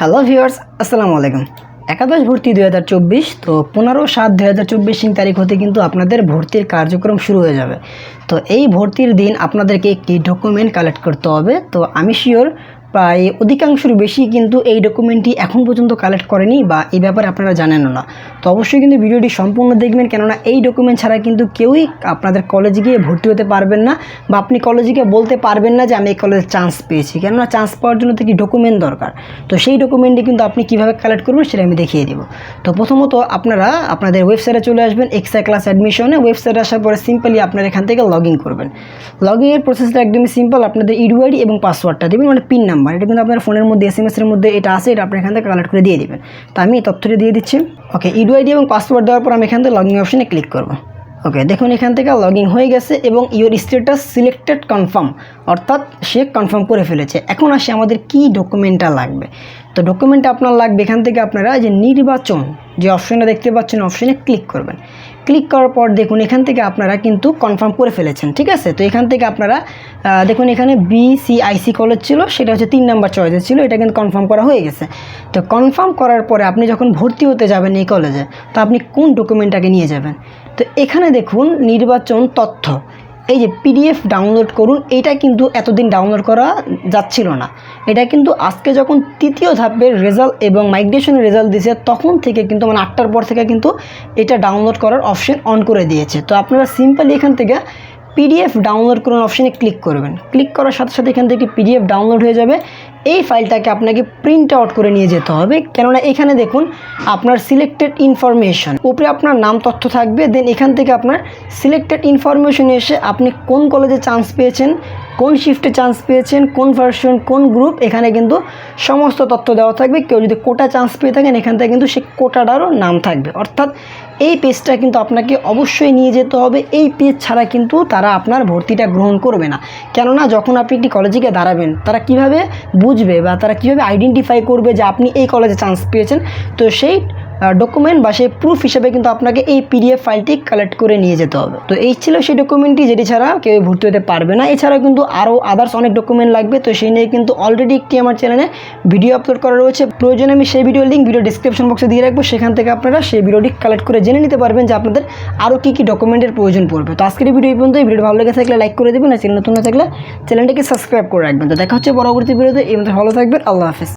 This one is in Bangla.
হ্যালো ভিউয়ার্স আসসালামু আলাইকুম। একাদশ ভর্তি দুই হাজার চব্বিশ, তো পনেরো সাত দুই হাজার চব্বিশ তারিখ হতে কিন্তু আপনাদের ভর্তির কার্যক্রম শুরু হয়ে যাবে। তো এই ভর্তির দিন আপনাদেরকে একটি ডকুমেন্ট কালেক্ট করতে হবে। তো আমি শিওর প্রায় অধিকাংশের বেশি কিন্তু এই ডকুমেন্টটি এখন পর্যন্ত কালেক্ট করেনি বা এই ব্যাপারে আপনারা জানেনও না। তো অবশ্যই কিন্তু ভিডিওটি সম্পূর্ণ দেখবেন কেননা এই ডকুমেন্ট ছাড়া কিন্তু কেউই আপনাদের কলেজে গিয়ে ভর্তি হতে পারবেন না বা আপনি কলেজে গিয়ে বলতে পারবেন না যে আমি এই কলেজে চান্স পেয়েছি। কেননা চান্স পাওয়ার জন্য তো কি ডকুমেন্ট দরকার। তো সেই ডকুমেন্টটি কিন্তু আপনি কীভাবে কালেক্ট করবেন সেটা আমি দেখিয়ে দেবো। তো প্রথমত আপনারা আপনাদের ওয়েবসাইটে চলে আসবেন এক্সট্রা ক্লাস অ্যাডমিশনে ওয়েবসাইটে আসার পরে সিম্পলি আপনারা এখান থেকে লগ ইন করবেন। লগ ইনের প্রসেসটা একদমই সিম্পল আপনাদের ইউআইডি এবং পাসওয়ার্ডটা দেবেন মানে পিন নাম্বার এটা কিন্তু আপনার ফোনের মধ্যে এস এম এসের মধ্যে এটা আছে, এটা আপনি এখান থেকে কালেক্ট করে দিয়ে দেবেন। তো আমি তথ্যটি দিয়ে দিচ্ছি। ওকে ইউআইডি এবং পাসওয়ার্ড দেওয়ার পর আমি এখান থেকে লগিং অপশানে ক্লিক করব। ওকে দেখুন, এখান থেকে লগ হয়ে গেছে এবং ইওর স্টেটাস সিলেক্টেড কনফার্ম অর্থাৎ সে কনফার্ম করে ফেলেছে। এখন আসে আমাদের কি ডকুমেন্টটা লাগবে। তো ডকুমেন্টটা আপনার লাগবে, এখান থেকে আপনারা যে নির্বাচন, যে অপশনটা দেখতে পাচ্ছেন অপশনে ক্লিক করবেন। ক্লিক করার পর দেখুন, এখান থেকে আপনারা কিন্তু কনফার্ম করে ফেলেছেন, ঠিক আছে? তো এখান থেকে আপনারা দেখুন এখানে বিসিআইসি কলেজ ছিল, সেটা হচ্ছে তিন নাম্বার চয়েসে ছিল, এটা কিন্তু কনফার্ম করা হয়ে গেছে। তো কনফার্ম করার পরে আপনি যখন ভর্তি হতে যাবেন এই কলেজে তো আপনি কোন ডকুমেন্টটাকে নিয়ে যাবেন? তো এখানে দেখুন, নির্বাচন তথ্য। এই যে পিডিএফ ডাউনলোড করুন, এটা কিন্তু এতদিন ডাউনলোড করা যাচ্ছিল না। এটা কিন্তু আজকে যখন তৃতীয় ধাপের রেজাল্ট এবং মাইগ্রেশনের রেজাল্ট দিয়েছে তখন থেকে কিন্তু মানে আটটার পর থেকে কিন্তু এটা ডাউনলোড করার অপশন অন করে দিয়েছে। তো আপনারা সিম্পলি এখান থেকে পিডিএফ ডাউনলোড করুন অপশানে ক্লিক করবেন। ক্লিক করার সাথে সাথে এখান থেকে পিডিএফ ডাউনলোড হয়ে যাবে। এই ফাইলটাকে আপনাকে প্রিন্ট আউট করে নিয়ে যেতে হবে। কেননা এখানে দেখুন আপনার সিলেক্টেড ইনফরমেশন উপরে আপনার নাম, তথ্য থাকবে। দেন এখান থেকে আপনার সিলেক্টেড ইনফরমেশন এসে আপনি কোন কলেজে চান্স পেয়েছেন, কোন শিফটে চান্স পেয়েছেন, কোন ভার্সন কোন গ্রুপ এখানে কিন্তু সমস্ত তথ্য দেওয়া থাকবে। কেউ যদি কোটা চান্স পেয়ে থাকেন, এখান থেকে কিন্তু সে কোটাটারও নাম থাকবে। অর্থাৎ এই পেজটা কিন্তু আপনাকে অবশ্যই নিয়ে যেতে হবে। এই পেজ ছাড়া কিন্তু তারা আপনার ভর্তিটা গ্রহণ করবে না। কেননা যখন আপনি একটি কলেজে গিয়ে দাঁড়াবেন, তারা কীভাবে বুঝবে বা তারা কীভাবে আইডেন্টিফাই করবে যে আপনি এই কলেজে চান্স পেয়েছেন তো সেই ডকুমেন্ট বা সেই প্রুফ হিসেবে কিন্তু আপনাকে এই পিডিএফ ফাইলটি কালেক্ট করে নিয়ে যেতে হবে। তো এই ছিল সেই ডকুমেন্টটি যেটি ছাড়া কেউ ভর্তি হতে পারবে না। এছাড়াও কিন্তু আরও আদার্স অনেক ডকুমেন্ট লাগবে। তো সেই নিয়ে কিন্তু অলরেডি একটি আমার চ্যানেলে ভিডিও আপলোড করা রয়েছে। প্রয়োজনে আমি সেই ভিডিও লিঙ্ক ভিডিও ডিসক্রিপশন বক্সে দিয়ে রাখব। সেখান থেকে আপনারা সেই ভিডিওটি কালেক্ট করে জেনে নিতে পারবেন যে আপনাদের আরও কী কী ডকুমেন্টের প্রয়োজন পড়বে। তো আজকের ভিডিও পর্যন্ত এই ভিডিও ভালো লেগে থাকলে লাইক করে দেবেন। আর চ্যানেল নতুন না থাকলে চ্যানেলটিকে সাবস্ক্রাইব করে রাখবেন। তো দেখা হচ্ছে পরবর্তী ভিডিওতে এই মধ্যে ভালো থাকবেন। আল্লাহ হাফেজ।